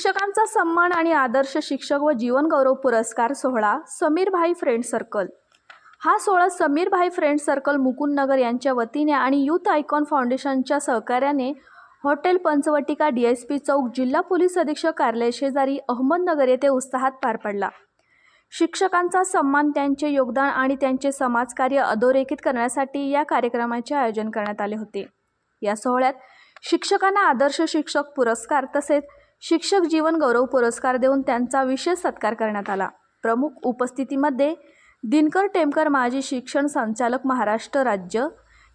शिक्षकांचा सन्मान आणि आदर्श शिक्षक व जीवनगौरव पुरस्कार सोहळा समीरभाई फ्रेंड सर्कल. हा सोहळा समीरभाई फ्रेंड सर्कल मुकुंदनगर यांच्या वतीने आणि यूथ आयकॉन फाउंडेशनच्या सहकार्याने hotel Panchavatika D S P चौक जिल्हा पोलीस अधीक्षक कार्यालय शेजारी अहमदनगर येथे उत्साहात पार पडला. शिक्षकांचा सन्मान त्यांचे योगदान आणि त्यांचे समाजकार्य अधोरेखित करण्यासाठी या कार्यक्रमाचे आयोजन करण्यात आले होते. या सोहळ्यात शिक्षकांना आदर्श शिक्षक पुरस्कार तसेच शिक्षक जीवन गौरव पुरस्कार देऊन त्यांचा विशेष सत्कार करण्यात आला. प्रमुख उपस्थितीमध्ये दिनकर टेमकर माजी शिक्षण संचालक महाराष्ट्र राज्य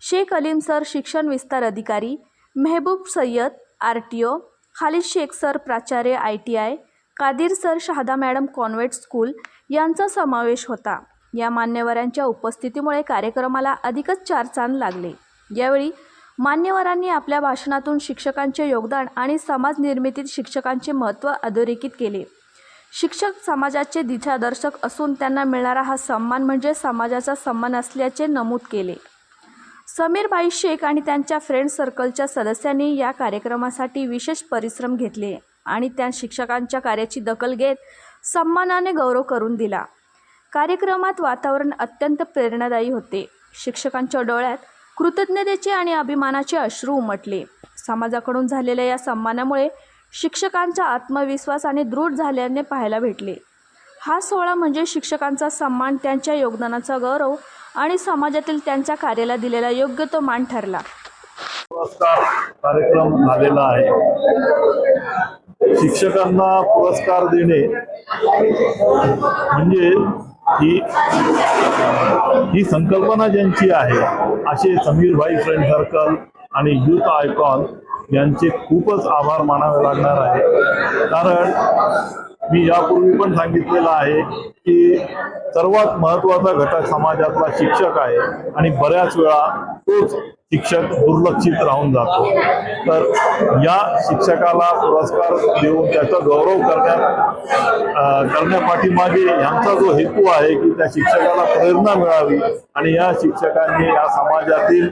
शेख अलीम सर शिक्षण विस्तार अधिकारी Mehboob Sayyad R T O Khalid Shaikh sir प्राचार्य I T I Kadir sir Shahada madam convent school यांचा समावेश होता. या मान्यवरांच्या उपस्थितीमुळे कार्यक्रमाला अधिकच चार चांद लागले. यावेळी मान्यवरांनी आपल्या भाषणातून शिक्षकांचे योगदान आणि समाज निर्मितीत शिक्षकांचे महत्त्व अधोरेखित केले. शिक्षक समाजाचे दिशादर्शक असून त्यांना मिळणारा हा सन्मान म्हणजे समाजाचा सन्मान असल्याचे नमूद केले. समीरबाई शेख आणि त्यांच्या फ्रेंड सर्कलच्या सदस्यांनी या कार्यक्रमासाठी विशेष परिश्रम घेतले आणि त्या शिक्षकांच्या कार्याची दखल घेत सन्मानाने गौरव करून दिला. कार्यक्रमात वातावरण अत्यंत प्रेरणादायी होते. शिक्षकांच्या डोळ्यात कृतज्ञतेचे आणि अभिमानाचे अश्रू उमटले. समाजाकडून झालेल्या या सन्मानामुळे शिक्षकांचा आत्मविश्वास आणि दृढ झाल्याने पाहायला भेटले. हा सोहळा म्हणजे शिक्षकांचा सन्मान त्यांच्या योगदानाचा गौरव आणि समाजातील त्यांच्या कार्याला दिलेला योग्य तो मान ठरला. कार्यक्रम झालेला आहे. शिक्षकांना पुरस्कार देणे म्हणजे ही ही संकल्पना ज्यांची आहे असे समीरभाई फ्रेंड सर्कल आणि युथ आयकॉन यांचे खूपच आभार मानावे लागणार आहे. कारण मी यापूर्वी पण सांगितलेलं आहे की सर्वात महत्त्वाचा घटक समाजातला शिक्षक आहे आणि बऱ्याच वेळा तोच शिक्षक दुर्लक्षित राहून जातो. तर या शिक्षकाला पुरस्कार देऊन त्याचा गौरव करण्यात करण्यापाठीमागे यांचा जो हेतू आहे की त्या शिक्षकाला प्रेरणा मिळावी आणि या शिक्षकांनी या समाजातील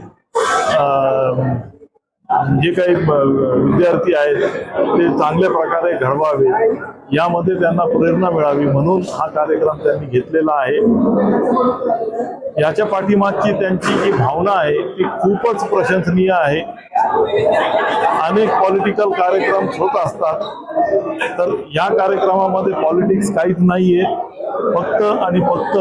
जे काही विद्यार्थी आहेत ते चांगल्या प्रकारे घडवावे यामध्ये त्यांना प्रेरणा मिळावी म्हणून हा कार्यक्रम त्यांनी घेतलेला आहे. याच्या पाठीमागची त्यांची जी भावना आहे ती खूपच प्रशंसनीय आहे. अनेक पॉलिटिकल कार्यक्रम होत असतात. तर या कार्यक्रमामध्ये पॉलिटिक्स काहीच नाहीये. फक्त आणि फक्त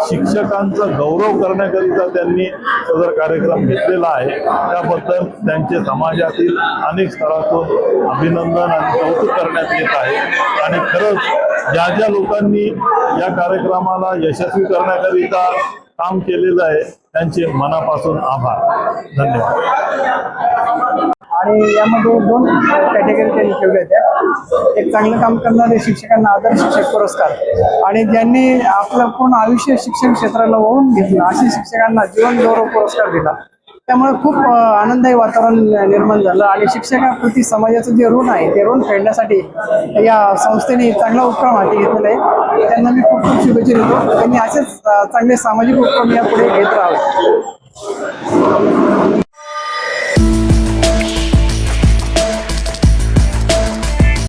शिक्षकांचा गौरव करण्याकरिता त्यांनी सदर कार्यक्रम घेतलेला आहे. त्याबद्दल त्यांचे समाजातील अनेक स्तरातून अभिनंदन आणि कौतुक करण्यात येत आहे. आणि खरंच ज्या ज्या लोकांनी या कार्यक्रमाला यशस्वी करण्याकरिता काम केलेलं आहे त्यांचे मनापासून आभार. धन्यवाद. आणि यामध्ये दोन कॅटेगरी त्यांनी ठेवल्या होत्या. एक चांगलं काम करणारे शिक्षकांना आदर्श शिक्षक पुरस्कार. आणि ज्यांनी आपलं पूर्ण आयुष्य शिक्षण क्षेत्राला वाहून घेतलं अशा शिक्षकांना जीवन गौरव पुरस्कार दिला. त्यामुळे खूप आनंददायी वातावरण निर्माण झालं आणि शिक्षकाप्रती समाजाचं जे ऋण आहे ते ऋण फेडण्यासाठी या संस्थेने चांगला उपक्रम हाती घेतलेला आहे. त्यांना मी खूप खूप शुभेच्छा देतो. त्यांनी असेच चांगले सामाजिक उपक्रम यापुढे घेत राहावे.